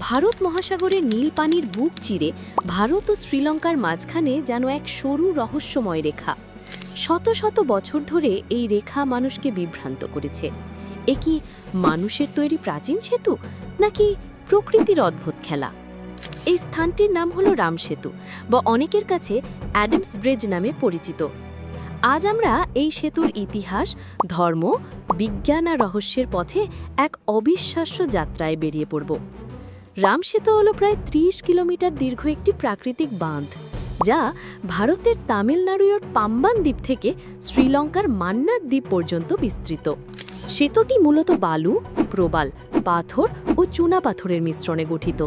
ভারত মহাসাগরের নীল পানির বুক চিরে ভারত ও শ্রীলঙ্কার মাঝখানে যেন এক সরু রহস্যময় রেখা। শত শত বছর ধরে এই রেখা মানুষকে বিভ্রান্ত করেছে। এ কি মানুষের তৈরি প্রাচীন সেতু, নাকি প্রকৃতির অদ্ভুত খেলা? এই স্থানটির নাম হলো রামসেতু বা অনেকের কাছে অ্যাডামস ব্রিজ নামে পরিচিত। আজ আমরা এই সেতুর ইতিহাস, ধর্ম, বিজ্ঞান আর রহস্যের পথে এক অবিশ্বাস্য যাত্রায় বেরিয়ে পড়ব। রামসেতু হল প্রায় ৩০ কিলোমিটার দীর্ঘ একটি প্রাকৃতিক বাঁধ, যা ভারতের তামিলনাড়ুর পাম্বান দ্বীপ থেকে শ্রীলঙ্কার মান্নার দ্বীপ পর্যন্ত বিস্তৃত। সেতুটি মূলত বালু, প্রবাল, পাথর ও চুনা পাথরের মিশ্রণে গঠিত।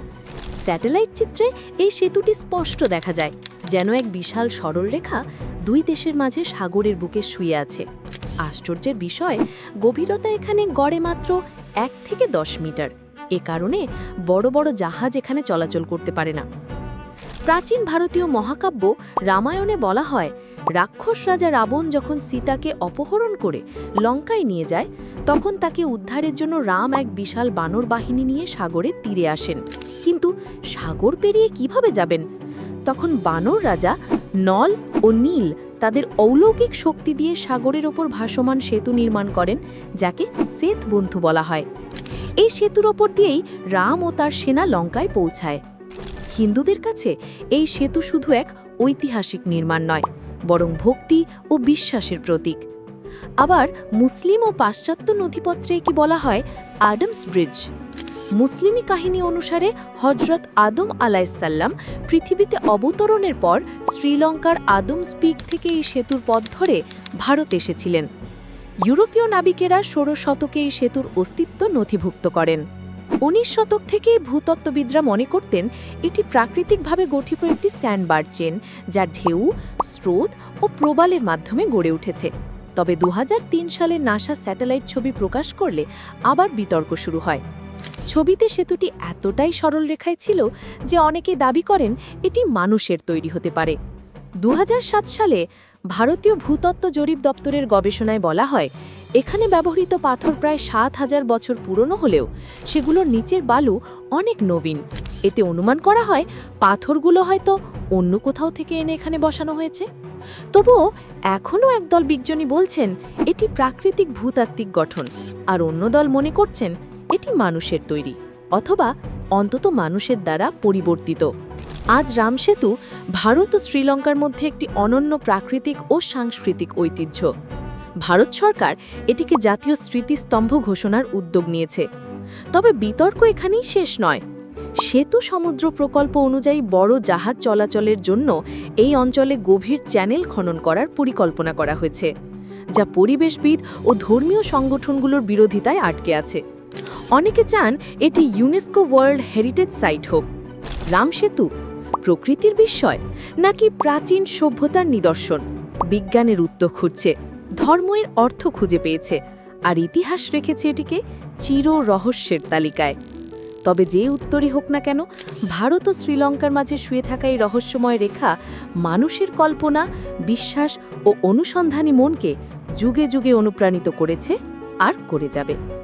স্যাটেলাইট চিত্রে এই সেতুটি স্পষ্ট দেখা যায়, যেন এক বিশাল সরলরেখা দুই দেশের মাঝে সাগরের বুকে শুয়ে আছে। আশ্চর্যের বিষয়, গভীরতা এখানে গড়ে মাত্র এক থেকে দশ মিটার। এ কারণে বড় বড় জাহাজ এখানে চলাচল করতে পারে না। প্রাচীন ভারতীয় মহাকাব্য রামায়ণে বলা হয়, রাক্ষস রাজা রাবণ যখন সীতাকে অপহরণ করে লঙ্কায় নিয়ে যায়, তখন তাকে উদ্ধারের জন্য রাম এক বিশাল বানর বাহিনী নিয়ে সাগরের তীরে আসেন। কিন্তু সাগর পেরিয়ে কীভাবে যাবেন? তখন বানর রাজা নল ও নীল তাদের অলৌকিক শক্তি দিয়ে সাগরের ওপর ভাসমান সেতু নির্মাণ করেন, যাকে সেত বন্ধু বলা হয়। এই সেতুর ওপর দিয়েই রাম ও তার সেনা লঙ্কায় পৌঁছায়। হিন্দুদের কাছে এই সেতু শুধু এক ঐতিহাসিক নির্মাণ নয়, বরং ভক্তি ও বিশ্বাসের প্রতীক। আবার মুসলিম ও পাশ্চাত্য নথিপত্রে কি বলা হয় আডামস ব্রিজ। মুসলিমি কাহিনী অনুসারে হজরত আদম আলাইসাল্লাম পৃথিবীতে অবতরণের পর শ্রীলঙ্কার আদমস পিক থেকে এই সেতুর পথ ধরে ভারত এসেছিলেন। ইউরোপীয় নাবিকেরা ষোড়শ শতকে এই সেতুর অস্তিত্ব নথিভুক্ত করেন। উনিশ শতক থেকেই ভূতত্ত্ববিদরা মনে করতেন এটি প্রাকৃতিকভাবে গঠিত একটি স্যান্ডবার চেন, যা ঢেউ, স্রোত ও প্রবালের মাধ্যমে গড়ে উঠেছে। তবে দু হাজার তিন সালে নাসা স্যাটেলাইট ছবি প্রকাশ করলে আবার বিতর্ক শুরু হয়। ছবিতে সেতুটি এতটাই সরল রেখায় ছিল যে অনেকে দাবি করেন এটি মানুষের তৈরি হতে পারে। দু হাজার সাত সালে ভারতীয় ভূতত্ত্ব জরিপ দপ্তরের গবেষণায় বলা হয়, এখানে ব্যবহৃত পাথর প্রায় সাত হাজার বছর পুরনো হলেও সেগুলোর নিচের বালু অনেক নবীন। এতে অনুমান করা হয়, পাথরগুলো হয়তো অন্য কোথাও থেকে এনে এখানে বসানো হয়েছে। তবুও এখনও একদল বিজ্ঞানী বলছেন, এটি প্রাকৃতিক ভূতাত্ত্বিক গঠন, আর অন্য দল মনে করছেন, এটি মানুষের তৈরি, অথবা অন্তত মানুষের দ্বারা পরিবর্তিত। আজ রামসেতু ভারত ও শ্রীলঙ্কার মধ্যে একটি অনন্য প্রাকৃতিক ও সাংস্কৃতিক ঐতিহ্য। ভারত সরকার এটিকে জাতীয় স্মৃতিস্তম্ভ ঘোষণার উদ্যোগ নিয়েছে। তবে বিতর্ক এখানেই শেষ নয়। সেতু সমুদ্র প্রকল্প অনুযায়ী বড় জাহাজ চলাচলের জন্য এই অঞ্চলে গভীর চ্যানেল খনন করার পরিকল্পনা করা হয়েছে, যা পরিবেশবিদ ও ধর্মীয় সংগঠনগুলোর বিরোধিতায় আটকে আছে। অনেকে চান এটি ইউনেস্কো ওয়ার্ল্ড হেরিটেজ সাইট হোক। রামসেতু প্রকৃতির বিস্ময়, নাকি প্রাচীন সভ্যতার নিদর্শন? বিজ্ঞানের উত্তর খুঁজছে ধর্মের অর্থ খুঁজে পেয়েছে, আর ইতিহাস রেখেছে এটিকে চির রহস্যের তালিকায়। তবে যে উত্তরই হোক না কেন, ভারত ও শ্রীলঙ্কার মাঝে শুয়ে থাকা এই রহস্যময় রেখা, মানুষের কল্পনা, বিশ্বাস ও অনুসন্ধানী মনকে যুগে যুগে অনুপ্রাণিত করেছে আর করে যাবে।